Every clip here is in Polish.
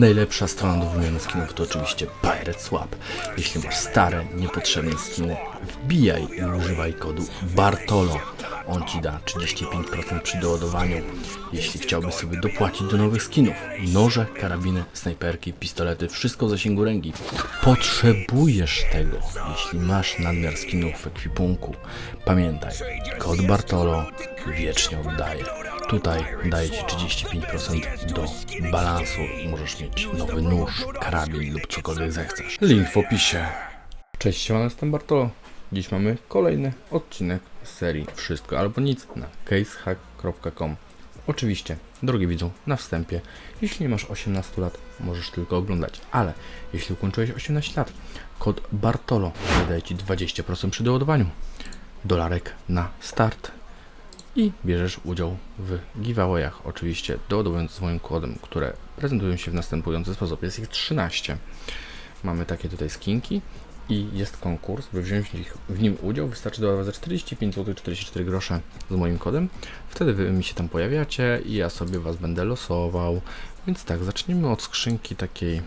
Najlepsza strona do wymiany skinów to oczywiście Pirate Swap. Jeśli masz stare, niepotrzebne skiny, wbijaj i używaj kodu BARTOLO. On Ci da 35% przy doładowaniu. Jeśli chciałbyś sobie dopłacić do nowych skinów, noże, karabiny, snajperki, pistolety, wszystko w zasięgu ręki. Potrzebujesz tego, jeśli masz nadmiar skinów w ekwipunku. Pamiętaj, kod BARTOLO wiecznie oddaje. Tutaj daje Ci 35% do balansu możesz mieć nowy nóż, karabin lub cokolwiek zechcesz. Link w opisie. Cześć, siemano, jestem Bartolo. Dziś mamy kolejny odcinek z serii Wszystko albo nic na casehack.com. Oczywiście, drogi widzu, na wstępie, jeśli nie masz 18 lat, możesz tylko oglądać, ale jeśli ukończyłeś 18 lat, kod Bartolo daje Ci 20% przy doładowaniu. Dolarek na start i bierzesz udział w giveawayach. Oczywiście doładowując z moim kodem, które prezentują się w następujący sposób. Jest ich 13. Mamy takie tutaj skinki i jest konkurs. By wziąć w, nich, w nim udział, wystarczy doładować za 45 zł 44 grosze z moim kodem. Wtedy wy mi się tam pojawiacie i ja sobie was będę losował. Więc tak, zacznijmy od skrzynki takiej.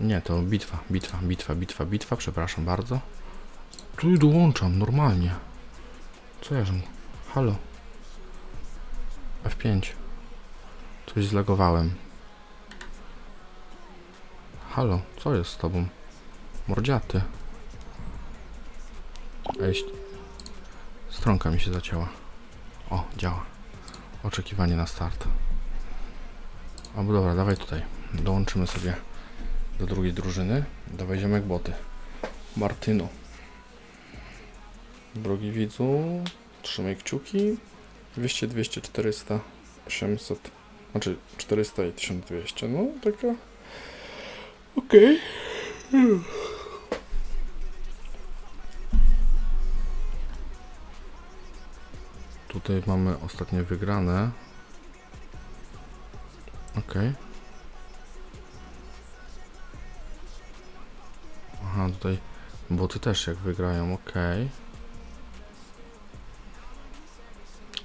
Nie, to bitwa, bitwa, bitwa, bitwa, bitwa, przepraszam bardzo. Tu dołączam, normalnie. Co ja żem? Halo? F5. Coś zlagowałem. Halo, co jest z tobą? Mordziaty. Ej, stronka mi się zacięła. O, działa. Oczekiwanie na start. Albo dobra, dawaj tutaj. Dołączymy sobie do drugiej drużyny. Dawaj ziomek boty. Martyno. Drogi widzu, trzymaj kciuki. 200, 200, 400, 800, znaczy 400 i 1200, no taka... Okej. Tutaj mamy ostatnie wygrane. Okej. Aha, tutaj boty też jak wygrają, okej.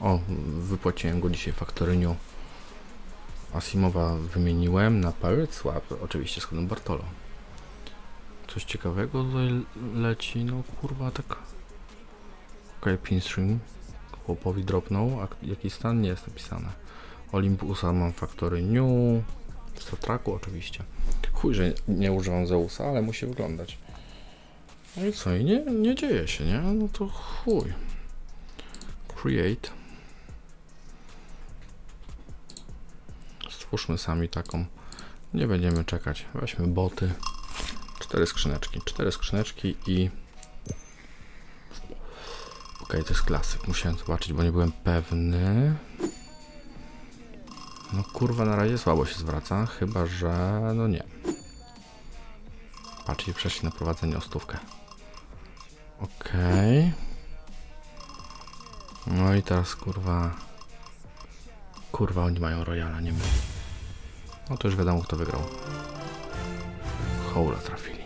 O, wypłaciłem go dzisiaj faktoryniu. Asimowa wymieniłem na Pirate Swap, oczywiście z kodem Bartolo. Coś ciekawego tutaj leci, no kurwa tak. Okej, pinstring. Chłopowi dropnął, a jaki stan nie jest napisane. Olympusa mam faktoryniu. Statraku oczywiście. Chuj, że nie używam Zeusa, ale musi wyglądać. No i co, i nie, nie dzieje się, nie? No to chuj. Create. Stwórzmy sami taką. Nie będziemy czekać. Weźmy boty. Cztery skrzyneczki. Cztery skrzyneczki i... Okej, to jest klasyk. Musiałem zobaczyć, bo nie byłem pewny. No kurwa, na razie słabo się zwraca. Chyba, że... No nie. Patrzcie, przeszli na prowadzenie o stówkę. Okej. No i teraz kurwa... Kurwa, oni mają Royala, nie my. No to już wiadomo, kto wygrał. Hola trafili.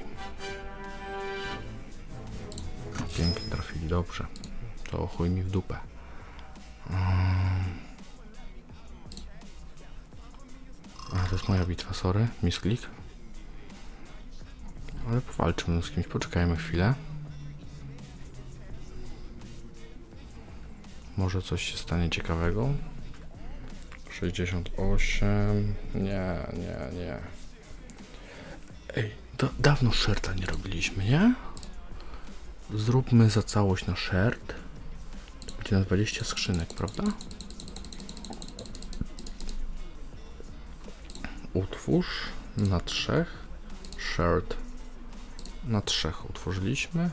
Pięknie trafili, dobrze. To chuj mi w dupę. Mm. A, to jest moja bitwa, sorry. Misklik. Ale powalczymy z kimś, poczekajmy chwilę. Może coś się stanie ciekawego. 68. Nie, nie, nie. Ej, da, dawno shirta nie robiliśmy, nie? Zróbmy za całość na shirt. To będzie na 20 skrzynek, prawda? Utwórz na trzech. Shirt na trzech utworzyliśmy.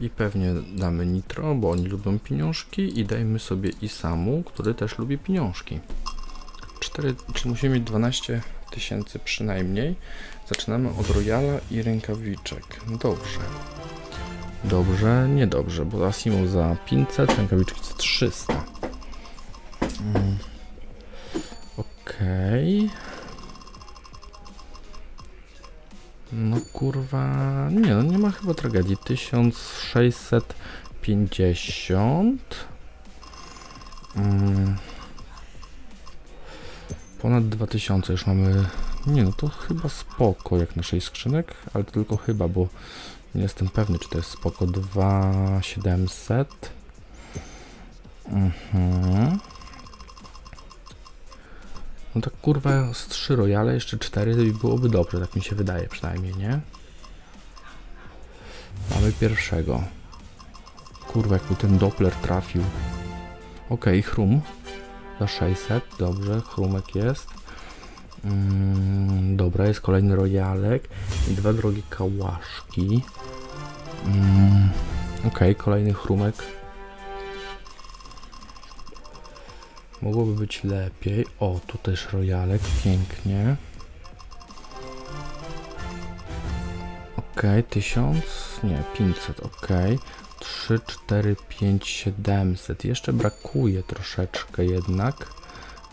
I pewnie damy Nitro, bo oni lubią pieniążki i dajmy sobie Isamu, który też lubi pieniążki. 4, czy musimy mieć 12 tysięcy przynajmniej. Zaczynamy od Royala i rękawiczek. Dobrze. Dobrze, niedobrze, bo Asimu za 500, rękawiczki za 300. Mm. Okej. No kurwa, nie no nie ma chyba tragedii. 1650. Mm. Ponad 2000 już mamy. Nie no, to chyba spoko jak na 6 skrzynek, ale to tylko chyba, bo nie jestem pewny, czy to jest spoko. 2700. Mhm. No tak kurwa z 3 royale, jeszcze 4 to byłoby dobrze, tak mi się wydaje przynajmniej, nie? Mamy pierwszego. Kurwa, jak mi ten Doppler trafił. Okej, chrum. Za 600, dobrze, chrumek jest. Mm, dobra, jest kolejny rojalek i dwa drogie kałaszki. Mm, Okej, kolejny chrumek. Mogłoby być lepiej. O, tu też rojalek, pięknie. Okej, 1000, nie, 500, okej. 3, 4, 5, 700. Jeszcze brakuje troszeczkę jednak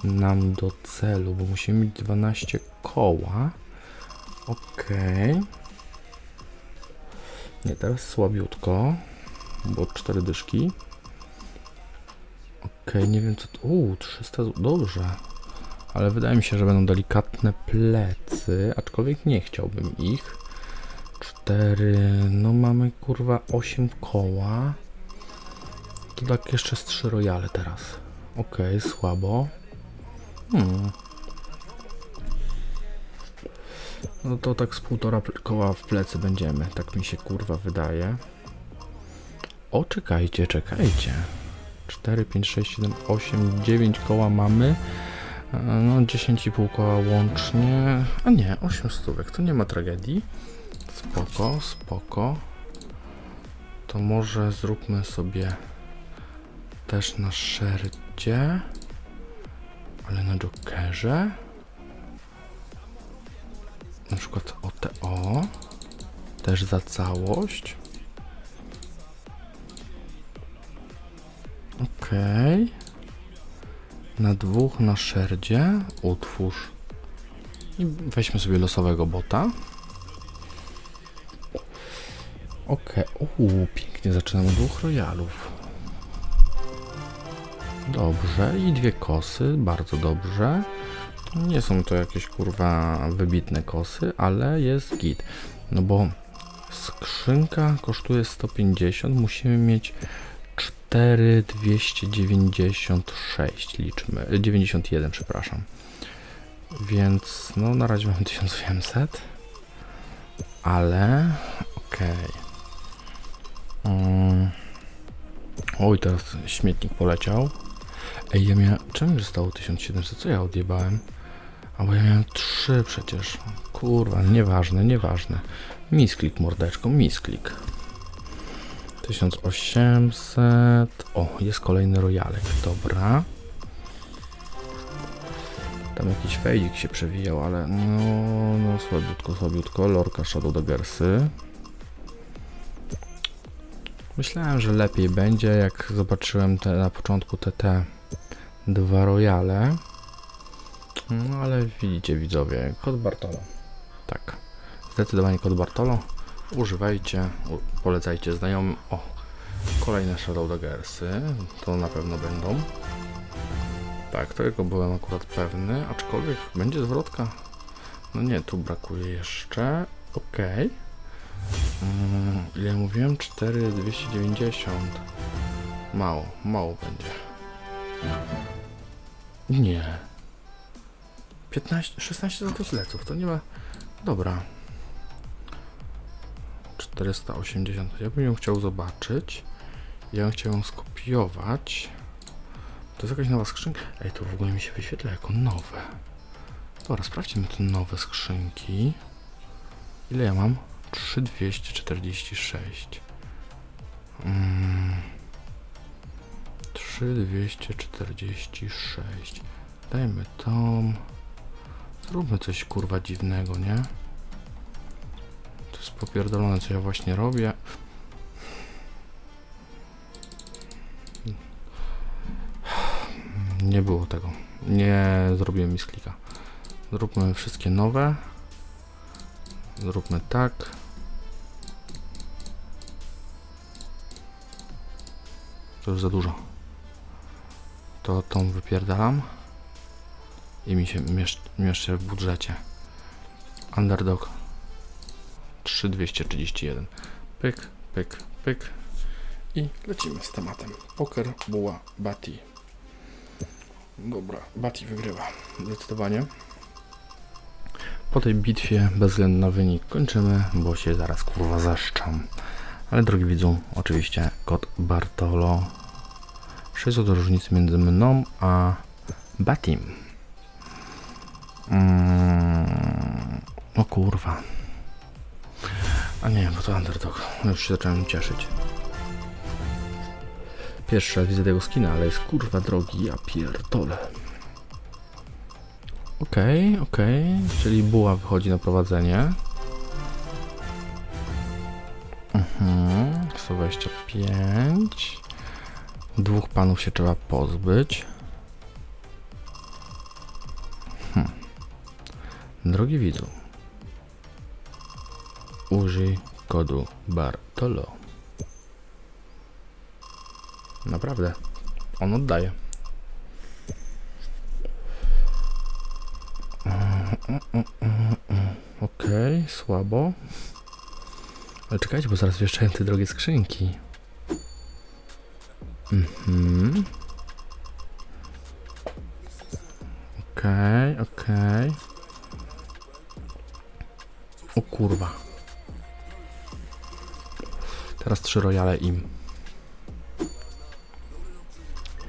nam do celu, bo musimy mieć 12 koła. Okej. Nie, teraz słabiutko, bo 4 dyszki. Okej, nie wiem co. Uuu, 300... zł- Dobrze. Ale wydaje mi się, że będą delikatne plecy, aczkolwiek nie chciałbym ich. 4, no mamy kurwa 8 koła. To tak jeszcze z 3 royale teraz. Okej, słabo. Hmm. No to tak z półtora koła w plecy będziemy, tak mi się kurwa wydaje. O, czekajcie, czekajcie. 4, 5, 6, 7, 8, 9 koła mamy. E, No 10,5 koła łącznie. A nie, 8 stówek, to nie ma tragedii. Spoko, spoko. To może zróbmy sobie też na szerdzie, ale na jokerze. Na przykład OTO. Też za całość. Okej. Na dwóch na szerdzie utwórz. I weźmy sobie losowego bota. Okej, uuu, pięknie zaczynamy od dwóch royalów. Dobrze, i dwie kosy, bardzo dobrze. Nie są to jakieś kurwa wybitne kosy, ale jest git. No bo skrzynka kosztuje 150, musimy mieć 4296 liczmy, e, 91 przepraszam. Więc no na razie mamy 1800, ale okej. Mm. Oj, teraz śmietnik poleciał. Ej, ja miałem... Czemu zostało 1700? Co ja odjebałem? A bo ja miałem 3 przecież. Kurwa, nieważne, nieważne. Misklik mordeczką, misklik. 1800. O, jest kolejny rojalek, dobra. Tam jakiś fejdzik się przewijał, ale no, no słabiutko, słabiutko. Lorka Shadow Daggersy. Myślałem, że lepiej będzie, jak zobaczyłem te, na początku te, te dwa royale. No ale widzicie widzowie, kod Bartolo. Tak, zdecydowanie kod Bartolo. Używajcie, polecajcie znajomym. O, kolejne Shadow Daggersy, to na pewno będą. Tak, tego byłem akurat pewny, aczkolwiek będzie zwrotka. No nie, tu brakuje jeszcze. Okej. Mm, ile ja mówiłem? 4290. Mało, mało będzie. Nie. 15, 16 zł leców, to nie ma... Dobra. 480. Ja bym ją chciał zobaczyć. Ja bym chciał ją skopiować. To jest jakaś nowa skrzynka. Ej, to w ogóle mi się wyświetla jako nowe. Dobra, sprawdźmy te nowe skrzynki. Ile ja mam? 3246. Mm. 3246. Dajmy tą. Zróbmy coś kurwa dziwnego, nie? To jest popierdolone, co ja właśnie robię. Nie było tego. Nie zrobiłem mi klika. Zróbmy wszystkie nowe. Zróbmy tak. To już za dużo. To tą wypierdalam. i mi się miesz- mieszczę w budżecie. Underdog 3231. Pyk, pyk, pyk. I lecimy z tematem. Poker, buła, bati. Dobra, bati wygrywa. Zdecydowanie. Po tej bitwie, bez względu na wynik, kończymy, bo się zaraz kurwa zaszczam. Ale drogi widzą, oczywiście kod Bartolo. 600 do różnicy między mną a Batim. Mm, o kurwa. A nie, bo to underdog. Już się zacząłem cieszyć. Pierwszy raz widzę tego skina, ale jest kurwa drogi, ja pierdolę. Okej, okej, czyli buła wychodzi na prowadzenie. Mhm, 125. Dwóch panów się trzeba pozbyć. Hm. Drogi widzu, użyj kodu Bartolo. Naprawdę, on oddaje. Okej, słabo. Ale czekajcie, bo zaraz wieszczają te drogie skrzynki. Mhm. Okej, okej. O kurwa. Teraz trzy royale im.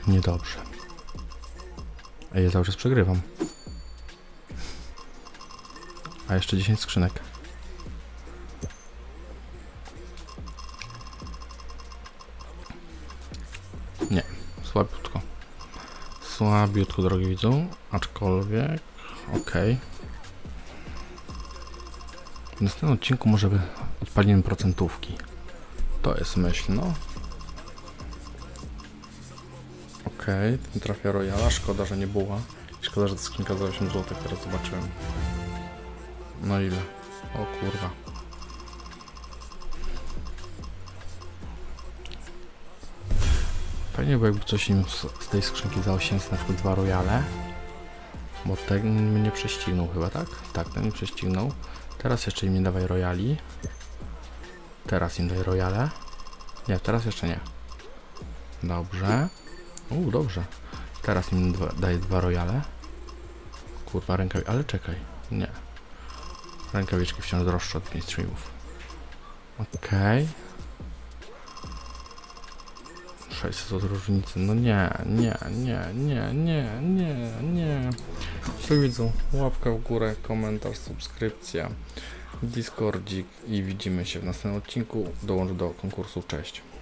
Niedobrze. A ja cały czas przegrywam. A jeszcze 10 skrzynek. Nie, słabiutko. Słabiutko, drogi widzą. Aczkolwiek, okej. W następnym odcinku może by odpalimy procentówki. To jest myśl, no. Okej, ten trafia Royala. Szkoda, że nie była. Szkoda, że ta skrzynka za 8 zł teraz zobaczyłem. No ile? O kurwa. Fajnie by coś im z, tej skrzynki za 800, na przykład dwa royale. Bo ten mnie prześcignął chyba, tak? Tak, ten mnie prześcignął. Teraz jeszcze im nie dawaj royali. Teraz im daj royale. Nie, teraz jeszcze nie. Dobrze. U, dobrze. Teraz im dwa, dwa royale. Kurwa, rękawi... Ale czekaj. Nie. Rękawiczki wciąż droższe od mainstreamów. Okej. 600 od różnicy. No nie, nie, nie, nie, nie, nie, nie. Co widzą? Łapka w górę, komentarz, subskrypcja, Discordzik i widzimy się w następnym odcinku. Dołącz do konkursu. Cześć.